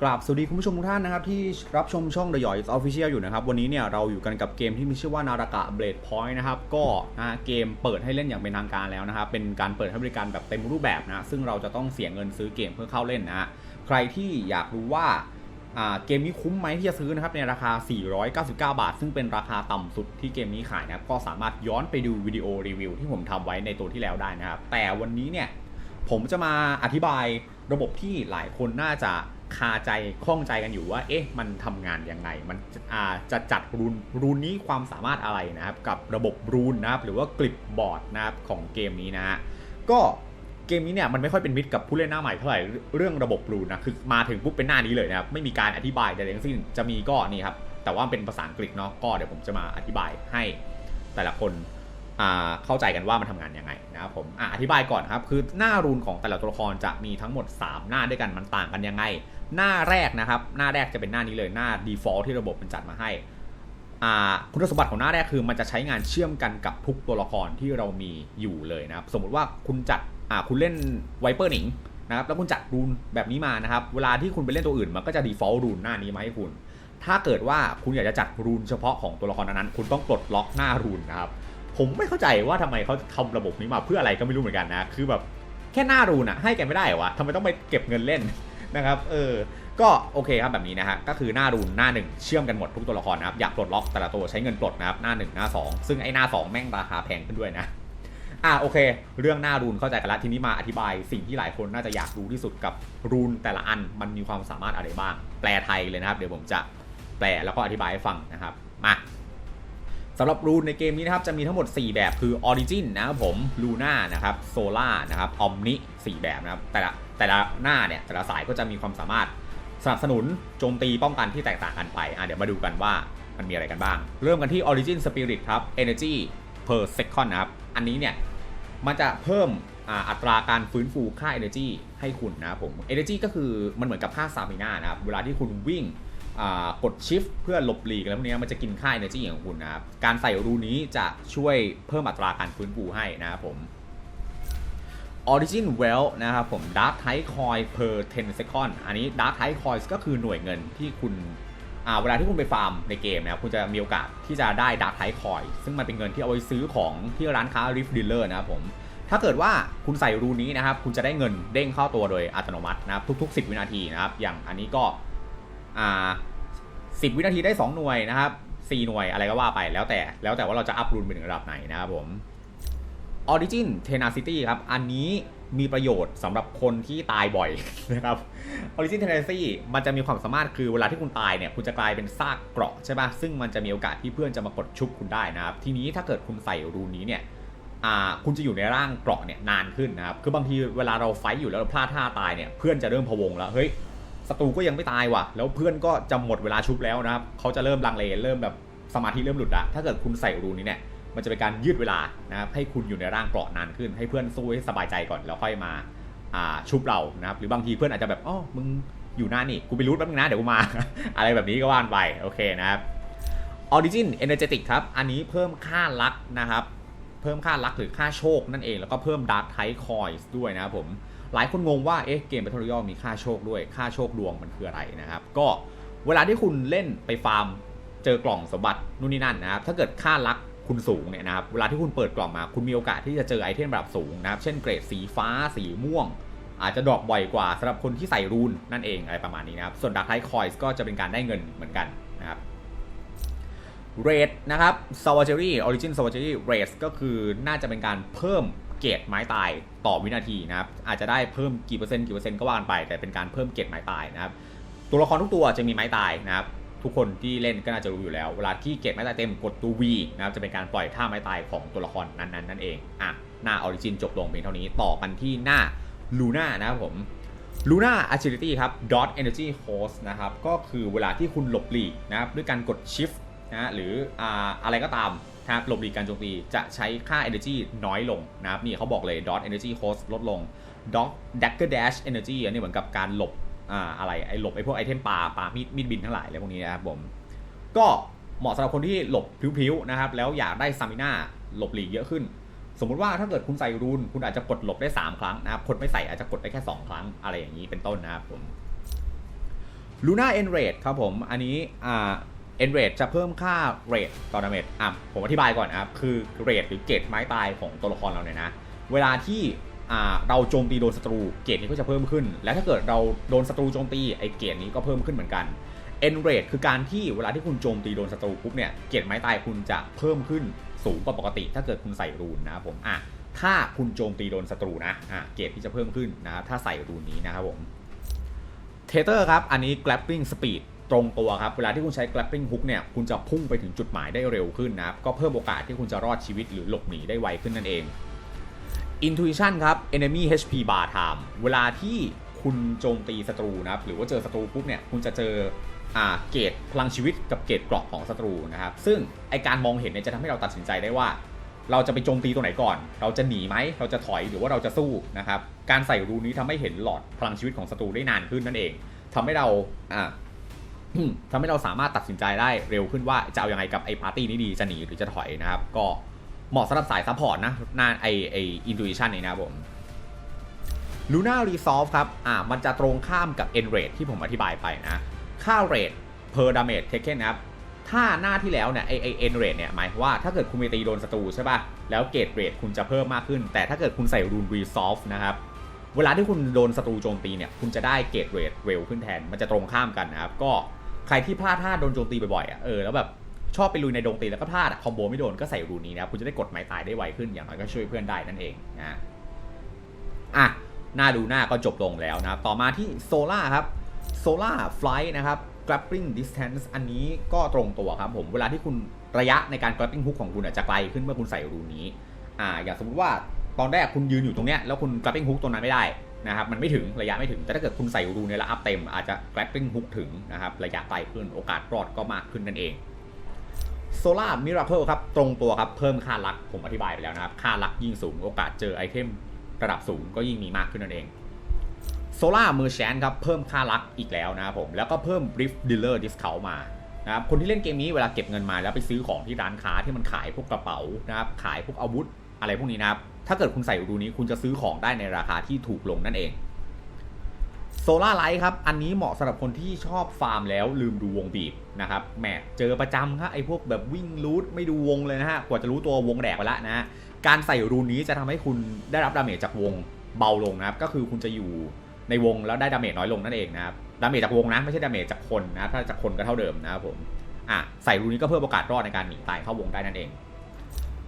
กราบสวัสดีคุณผู้ชมทุกท่านนะครับที่รับชมช่อง The Yoy Official อยู่นะครับ วันนี้เนี่ยเราอยู่กันกับเกมที่มีชื่อว่า Naraka Blade Point นะครับ ก็นะเกมเปิดให้เล่นอย่างเป็นทางการแล้วนะครับ เป็นการเปิดให้บริการแบบเต็มรูปแบบนะ ซึ่งเราจะต้องเสียเงินซื้อเกมเพื่อเข้าเล่นนะใครที่อยากรู้ว่าเกมนี้คุ้มไหมที่จะซื้อนะครับในราคา 499 บาท ซึ่งเป็นราคาต่ำสุดที่เกมนี้ขายนะครับก็สามารถย้อนไปดูวิดีโอรีวิวที่ผมทำไว้ในตัวที่แล้วได้นะครับแต่วันนี้เนี่ยผมจะมาอธิบายระบบที่หลายคนน่าจะ คาใจข้องใจกันอยู่ว่า เอ๊ะ มันทำงานยังไง มันอาจะจัดรูนรูนนี้ความสามารถอะไรนะครับ กับระบบรูนนะครับ หรือว่ากลิปบอร์ดนะครับของเกมนี้นะฮะก็เกมนี้เนี่ยมันไม่ค่อยเป็นมิตรกับผู้เล่นหน้าใหม่เท่าไหร่เรื่องระบบรูนนะคือมาถึงปุ๊บเป็นหน้านี้เลยนะครับไม่มีการอธิบายใดๆทั้งสิ้นจะมีก็นี่ครับแต่ว่าเป็นภาษาอังกฤษเนาะก็เดี๋ยวผมจะมาอธิบายให้แต่ละคน เข้าใจกันว่ามันทำงานยังไงนะครับผมออธิบายก่อนครับคือหน้ารูนของแต่ละตัวละครจะมีทั้งหมด 3 หน้าด้วยกันมันต่างกันยังไง หน้าแรกนะครับ หน้าแรกจะเป็นหน้านี้เลยหน้า default ที่ระบบมันจัดมาให้คุณสมบัติของหน้าแรกคือมันจะใช้งานเชื่อมกันกับทุกตัวละครที่เรามีอยู่เลยนะครับ สมมุติว่าคุณจัดคุณเล่นไวเปอร์หนิงนะครับแล้วคุณจัดรูนแบบนี้มานะครับ เวลาที่คุณไปเล่นตัวอื่นมันก็จะ default รูนหน้านี้มาให้คุณ ถ้าเกิดว่าคุณอยากจะจัดรูนเฉพาะของตัวละครนั้นคุณต้องปลดล็อกหน้ารูนนะครับ ผมไม่เข้าใจว่าทำไมเขาทำระบบนี้มาเพื่ออะไรก็ไม่รู้เหมือนกันนะ คือแบบแค่หน้ารูนอะให้กันไม่ได้วะทำไมต้องไปเก็บเงินเล่นนะครับ เออ ก็โอเคครับแบบนี้นะฮะ ก็คือหน้ารูนหน้าหนึ่งเชื่อมกันหมดทุกตัวละครนะครับ อยากปลดล็อกแต่ละตัวใช้เงินปลดนะครับ หน้าหนึ่งหน้าสองซึ่งไอ้หน้าสองแม่งราคาแพงขึ้นด้วยนะ อะโอเค เรื่องหน้ารูนเข้าใจกันแล้วทีนี้มาอธิบายสิ่งที่หลายคนน่าจะอยากรู้ที่สุดกับรูนแต่ละอันมันมีความสามารถอะไรบ้าง แปลไทยเลยนะครับ เดี๋ยวผมจะแปลแล้วก็อธิบายให้ฟังนะครับ มา สำหรับรูนในเกมนี้นะครับจะมีทั้งหมด 4 แบบคือ Origin นะครับผม Luna นะครับ Solar นะครับ Omni 4 แบบนะครับแต่ละแต่ละหน้าเนี่ยแต่ละสายก็จะมีความสามารถสนับสนุนโจมตีป้องกันที่แตกต่างกันไปอะเดี๋ยวมาดูกันว่ามันมีอะไรกันบ้าง เริ่มกันที่ Origin Spirit ครับ Energy per second นะครับ อันนี้เนี่ยมันจะเพิ่มอ,อัตราการฟื้นฟูค่า energy ให้คุณนะครับผม energy ก็คือมันเหมือนกับค่า stamina นะครับเวลาที่คุณวิ่ง กด shift เพื่อหลบหลีกอะไรพวกนี้มันจะกินค่า energy ของคุณนะครับ การใส่รูนี้จะช่วยเพิ่มอัตราการฟื้นฟูให้นะครับผม Origin Well นะครับผม Dark Tide Coin per 10 second อันนี้ Dark Tide Coins ก็คือหน่วยเงินที่คุณเวลาที่คุณไปฟาร์มในเกมนะครับ คุณจะมีโอกาสที่จะได้ Dark Tide Coin ซึ่งมันเป็นเงินที่เอาไว้ซื้อของที่ร้านค้า Rift Dealer นะครับผมถ้าเกิดว่าคุณใส่รูนี้นะครับ คุณจะได้เงินเด้งเข้าตัวโดยอัตโนมัตินะครับทุก ๆ 10 วินาทีนะครับ อย่างอันนี้ก็ อ่า10วินาทีได้2หน่วยนะครับ4หน่วยอะไรก็ว่าไปแล้วแต่ แล้วแต่ว่าเราจะอัพรูนไปถึงระดับไหนนะครับผม Origin Tenacity ครับ อันนี้มีประโยชน์สำหรับคนที่ตายบ่อยนะครับ Origin Tenacity มันจะมีความสามารถคือเวลาที่คุณตายเนี่ย คุณจะกลายเป็นซากเกราะใช่ปะซึ่งมันจะมีโอกาสที่เพื่อนจะมากดชุบคุณได้นะครับ ทีนี้ถ้าเกิดคุณใส่รูนี้เนี่ยคุณจะอยู่ในร่างเกราะเนี่ยนานขึ้นนะครับ คือบางทีเวลาเราไฟท์อยู่แล้วเราพลาดท่าตายเนี่ย เพื่อนจะเริ่มพะวงแล้ว เฮ้ย ศัตรูก็ยังไม่ตายว่ะ แล้วเพื่อนก็จะหมดเวลาชุบแล้วนะครับเขาจะเริ่มลังเลเริ่มแบบสมาธิเริ่มหลุดละถ้าเกิดคุณใส่รูนี้เนี่ยมันจะเป็นการยืดเวลานะครับให้คุณอยู่ในร่างเกราะนานขึ้น ให้เพื่อนสู้ให้สบายใจก่อนแล้วค่อยมาอ่าชุบเรานะครับหรือบางทีเพื่อนอาจจะแบบอ๋อมึงอยู่หน้านี่กูไปรูทแป๊บนึงนะเดี๋ยวกูมา อะไรแบบนี้ก็ว่านไปโอเคนะครับ Origin Energetic ครับอันนี้เพิ่มค่าลักนะครับ เพิ่มค่าลักหรือค่าโชคนั่นเองแล้วก็เพิ่ม Dark Tide Coins ด้วยนะครับผม หลายคนงงว่าเอ๊ะเกม Battle Royale มีค่าโชคด้วยค่าโชคดวงมันคืออะไรนะครับก็เวลาที่คุณเล่นไปฟาร์มเจอกล่องสมบัตินู่นนี่นั่นนะครับถ้าเกิดค่าลักคุณสูงเนี่ยนะครับเวลาที่คุณเปิดกล่องมาคุณมีโอกาสที่จะเจอไอเทมระดับสูงนะครับเช่นเกรดสีฟ้าสีม่วง อาจจะดรอปบ่อยกว่าสำหรับคนที่ใส่รูนนั่นเองอะไรประมาณนี้นะครับส่วน Dark Tide Coins ก็จะเป็นการได้เงินเหมือนกันนะครับเรทนะครับ s a v a g e r y Origin s a v a g e r y Rate ก็คือน่าจะเป็นการเพิ่ม เกรดไม้ตายต่อวินาทีนะครับอาจจะได้เพิ่มกี่เปอร์เซ็นต์กี่เปอร์เซ็นต์ก็ว่ากันไป แต่เป็นการเพิ่มเกรดไม้ตายนะครับตัวละครทุกตัวจะมีไม้ตายนะครับทุกคนที่เล่นก็น่าจะรู้อยู่แล้ว เวลาที่เกรดไม้ตายเต็มกดตัว V นะครับจะเป็นการปล่อยท่าไม้ตายของตัวละครนั้นๆนั่นเองอะหน้า Origin จบลงเพียงเท่านี้ต่อกันที่หน้า Luna นะครับผม Luna Agility ครับ Dot Energy Host นะครับก็คือเวลาที่คุณหลบหลีกนะครับด้วยการกด Shift นะฮะหรืออะไรก็ตามนะครับหลบหลีกการโจมตีจะใช้ค่า Energy น้อยลงนะครับนี่เขาบอกเลย Dot Energy Host ลดลง Dot Dagger Dash Energy อันนี้เหมือนกับการหลบอ่าอะไรไอ้หลบไอ้พวกไอเทมปลาปลามีดมีดบินทั้งหลายอะไรพวกนี้นะครับผมก็เหมาะสำหรับคนที่หลบพริ้วๆนะครับแล้วอยากได้ซามิน่าหลบหลีกเยอะขึ้น สมมุติว่าถ้าเกิดคุณใส่รูน คุณอาจจะกดหลบได้ 3 ครั้งนะครับคนไม่ใส่อาจจะกดได้แค่ 2 ครั้งอะไรอย่างนี้เป็นต้นนะครับผม Luna e n r a t e ครับผม อันนี้อ่า e n r a t e จะเพิ่มค่าเรทต่อดาเมจอะผมอธิบายก่อนนะครับคือเรทหรือเกรดไม้ตายของตัวละครเราเนี่ยนะ เวลาที่เราโจมตีโดนศัตรูเกรดนี้ก็จะเพิ่มขึ้น และถ้าเกิดเราโดนศัตรูโจมตีไอ้เกรดนี้ก็เพิ่มขึ้นเหมือนกัน e n r a t e คือการที่เวลาที่คุณโจมตีโดนศัตรูปุ๊บเนี่ยเกรดไม้ตายคุณจะเพิ่มขึ้นสูงกว่าปกติ ถ้าเกิดคุณใส่รูนนะครับผมอะถ้าคุณโจมตีโดนศัตรูนะอะเกรดที่จะเพิ่มขึ้นนะครับถ้าใส่รูนนี้นะครับผมเทเตอร์ครับอันนี้ grappling speed ตรงตัวครับ เวลาที่คุณใช้ grappling hook เนี่ย คุณจะพุ่งไปถึงจุดหมายได้เร็วขึ้นนะครับ ก็เพิ่มโอกาสที่คุณจะรอดชีวิตหรือหลบหนีได้ไวขึ้นนั่นเอง intuition ครับ enemy HP bar time เวลาที่คุณโจมตีศัตรูนะครับ หรือว่าเจอศัตรูปุ๊บเนี่ย คุณจะเจออ่าเกรดพลังชีวิตกับเกรดเกราะของศัตรูนะครับ ซึ่งไอการมองเห็นเนี่ยจะทำให้เราตัดสินใจได้ว่า เราจะไปโจมตีตัวไหนก่อน เราจะหนีไหม เราจะถอยหรือว่าเราจะสู้นะครับ การใส่รูนี้ทำให้เห็นหลอดพลังชีวิตของศัตรูได้นานขึ้นนั่นเองทำให้เรา อ่าทำให้เราสามารถตัดสินใจได้เร็วขึ้นว่าจะเอาอยังไงกับไอ้ปาร์ตี้นี้ดีจะหนีหรือจะถอยนะครับ ก็เหมาะสำหรับสายซัพพอร์ตนะน้าไอไออินทูชันนี่นะผม Luna Resolve ครับ อ่า มันจะตรงข้ามกับ N rate ที่ผมอธิบายไปนะ ค่า rate per damage taken นะครับ ถ้าหน้าที่แล้วเนี่ยไอไอ N rate เนี่ยหมายว่าถ้าเกิดคุณไปตีโดนศัตรูใช่ป่ะ แล้วเกรดเรทคุณจะเพิ่มมากขึ้น แต่ถ้าเกิดคุณใส่ Rune Resolve นะครับ เวลาที่คุณโดนศัตรูโจมตีเนี่ย คุณจะได้เกรดเรทเร็วขึ้นแทน มันจะตรงข้ามกันนะครับ ก็ ใครที่พลาดท่าโดนโจมตีบ่อยๆอะเออแล้วแบบชอบไปลุยในดงตีแล้วก็พลาดคอมโบไม่โดนก็ใส่รูนี้นะครับคุณจะได้กดไม้ตายได้ไวขึ้นอย่างน้อยก็ช่วยเพื่อนได้นั่นเองนะอะหน้าดูหน้าก็จบลงแล้วนะต่อมาที่โซล่าครับโซล่าฟลายนะครับ grappling distance อันนี้ก็ตรงตัวครับผมเวลาที่คุณระยะในการ grappling hook ของคุณจะไกลขึ้นเมื่อคุณใส่รูนนี้อ่าอย่างสมมติว่าตอนแรกคุณยืนอยู่ตรงเนี้ยแล้วคุณ grappling hook ตรงนั้นไม่ได้ นะครับมันไม่ถึงระยะไม่ถึง แต่ถ้าเกิดคุณใส่รูนเนี่ยแล้วอัพเต็ม อาจจะ grappling hook ถึงนะครับระยะไกลขึ้นโอกาสรอดก็มากขึ้นนั่นเองโซล่ามิราเคิลครับ ตรงตัวครับ เพิ่มค่าลักผมอธิบายไปแล้วนะครับ ค่าลักยิ่งสูงโอกาสเจอไอเทมระดับสูงก็ยิ่งมีมากขึ้นนั่นเองโซล่าเมอร์แชนครับ เพิ่มค่าลักอีกแล้วนะครับผมแล้วก็เพิ่ม Rift Dealer Discount มานะครับคนที่เล่นเกมนี้เวลาเก็บเงินมาแล้วไปซื้อของที่ร้านค้าที่มันขายพวกกระเป๋านะครับขายพวกอาวุธอะไรพวกนี้นะครับ ถ้าเกิดคุณใส่รูนี้คุณจะซื้อของได้ในราคาที่ถูกลงนั่นเองโซล่าไลท์ครับ อันนี้เหมาะสำหรับคนที่ชอบฟาร์มแล้วลืมดูวงบีบนะครับแหมเจอประจำครับไอ้พวกแบบวิ่งรูทไม่ดูวงเลยนะฮะ กว่าจะรู้ตัววงแดกไปล้วนะ การใส่รูนี้จะทำให้คุณได้รับดาเมจจากวงเบาลงนะครับ ก็คือคุณจะอยู่ในวงแล้วได้ดาเมจน้อยลงนั่นเองนะครับ ดาเมจจากวงนะไม่ใช่ดาเมจจากคนนะ ถ้าจากคนก็เท่าเดิมนะครับผม อะใส่รูนนี้ก็เพิ่มโอกาสรอดในการหนีตายเข้าวงได้นั่นเอง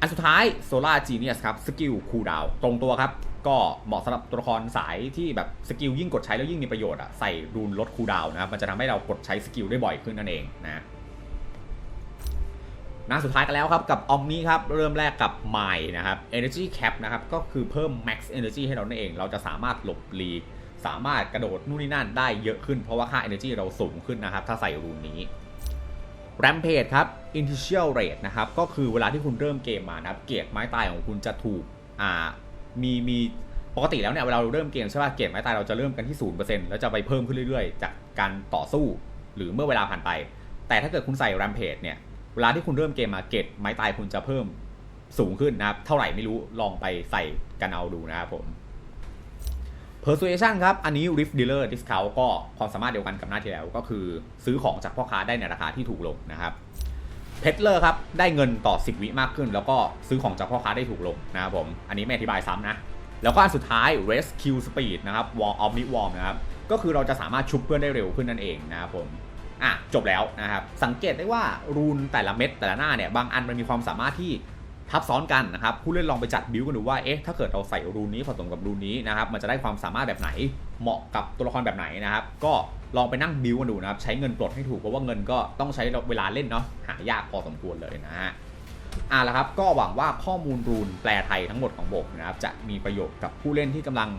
อันสุดท้าย Solar Genius ครับสกิลคูลดาวตรงตัวครับ ก็เหมาะสำหรับตัวละครสายที่แบบสกิลยิ่งกดใช้แล้วยิ่งมีประโยชน์อะใส่รูนลดคูลดาวนะครับมันจะทำให้เรากดใช้สกิลได้บ่อยขึ้นนั่นเองนะหน้าสุดท้ายกันแล้วครับ กับ Omni ครับ เริ่มแรกกับ m i นะครับ Energy Cap นะครับ ก็คือเพิ่ม Max Energy ให้เรานั่นเอง เราจะสามารถหลบหลีก สามารถกระโดดนู่นนี่นั่นได้เยอะขึ้นเพราะว่าค่า Energy เราสูงขึ้นนะครับ ถ้าใส่รูนนี้ Rampage ครับ Initial Rate นะครับ ก็คือเวลาที่คุณเริ่มเกมมานะครับ เกียรไม้ตายของคุณจะถูกอ่ามีมีปกติแล้วเนี่ยเวลาเราเริ่มเกมใช่ป่ะเกียรไม้ตายเราจะเริ่มกันที่0%แล้วจะไปเพิ่มขึ้นเรื่อยๆ จากการต่อสู้ หรือเมื่อเวลาผ่านไป แต่ถ้าเกิดคุณใส่ Rampage เนี่ยเวลาที่คุณเริ่มเกมมาเกตไม้ตายคุณจะเพิ่มสูงขึ้นนะครับ เท่าไหร่ไม่รู้ลองไปใส่กันเอาดูนะครับผม Persuasion ครับ อันนี้ Rift Dealer Discount ก็ความสามารถเดียวกันกับหน้าที่แล้ว ก็คือซื้อของจากพ่อค้าได้ในราคาที่ถูกลงนะครับ เพชเลอร์ครับได้เงินต่อ 10 วิมากขึ้น แล้วก็ซื้อของจากพ่อค้าได้ถูกลงนะครับผม อันนี้ไม่อธิบายซ้ำนะ แล้วก็อันสุดท้าย Rescue Speed นะครับ Wall of Mid Warm นะครับ ก็คือเราจะสามารถชุบเพื่อนได้เร็วขึ้นนั่นเองนะครับผมอะจบแล้วนะครับ สังเกตได้ว่ารูนแต่ละเม็ดแต่ละหน้าเนี่ยบางอันมันมีความสามารถที่ทับซ้อนกันนะครับผู้เล่นลองไปจัดบิวกันดูว่าเอ๊ะถ้าเกิดเราใส่รูนนี้ผสมกับรูนนี้นะครับมันจะได้ความสามารถแบบไหนเหมาะกับตัวละครแบบไหนนะครับก็ ลองไปนั่งบิวกันดูนะครับ ใช้เงินปลดให้ถูกเพราะว่าเงินก็ต้องใช้เวลาเล่นเนาะหายากพอสมควรเลยนะฮะอะแล้วครับ ก็หวังว่าข้อมูลรูนแปลไทยทั้งหมดของผมนะครับ จะมีประโยชน์กับผู้เล่นที่กำลัง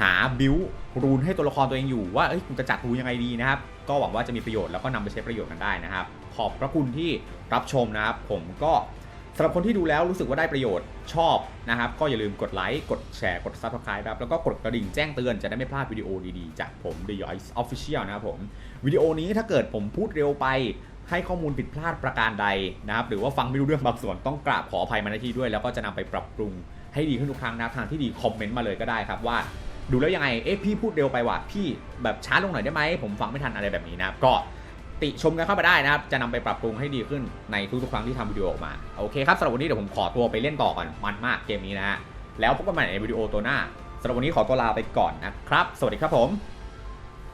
หาบิวรูนให้ตัวละครตัวเองอยู่ว่าเอ้ยคุณจะจัดรูนยังไงดีนะครับ ก็หวังว่าจะมีประโยชน์แล้วก็นำไปใช้ประโยชน์กันได้นะครับ ขอบพระคุณที่รับชมนะครับ ผมก็ สำหรับคนที่ดูแล้วรู้สึกว่าได้ประโยชน์ชอบนะครับ ก็อย่าลืมกดไลค์กดแชร์กด subscribe ครับแล้วก็กดกระดิ่งแจ้งเตือนจะได้ไม่พลาดวิดีโอดีๆ จากผม The Yoice Official นะครับผมวิดีโอนี้ถ้าเกิดผมพูดเร็วไปให้ข้อมูลผิดพลาดประการใดนะครับ หรือว่าฟังไม่รู้เรื่องบางส่วนต้องกราบขออภัยมาณที่ด้วย แล้วก็จะนำไปปรับปรุงให้ดีขึ้นทุกครั้งนะทางที่ดีคอมเมนต์มาเลยก็ได้ครับว่า ดูแล้วยังไงเอ๊ะพี่พูดเร็วไปว่ะพี่แบบช้าลงหน่อยได้ไหมผมฟังไม่ทันอะไรแบบนี้นะครับก็ ติชมกันเข้ามาได้นะครับ จะนำไปปรับปรุงให้ดีขึ้นในทุกๆครั้งที่ทำวิดีโอออกมา โอเคครับสำหรับวันนี้เดี๋ยวผมขอตัวไปเล่นต่อก่อนมันมากเกมนี้นะฮะแล้วพบกันใหม่ในวิดีโอตัวหน้าสำหรับวันนี้ขอตัวลาไปก่อนนะครับ สวัสดีครับผม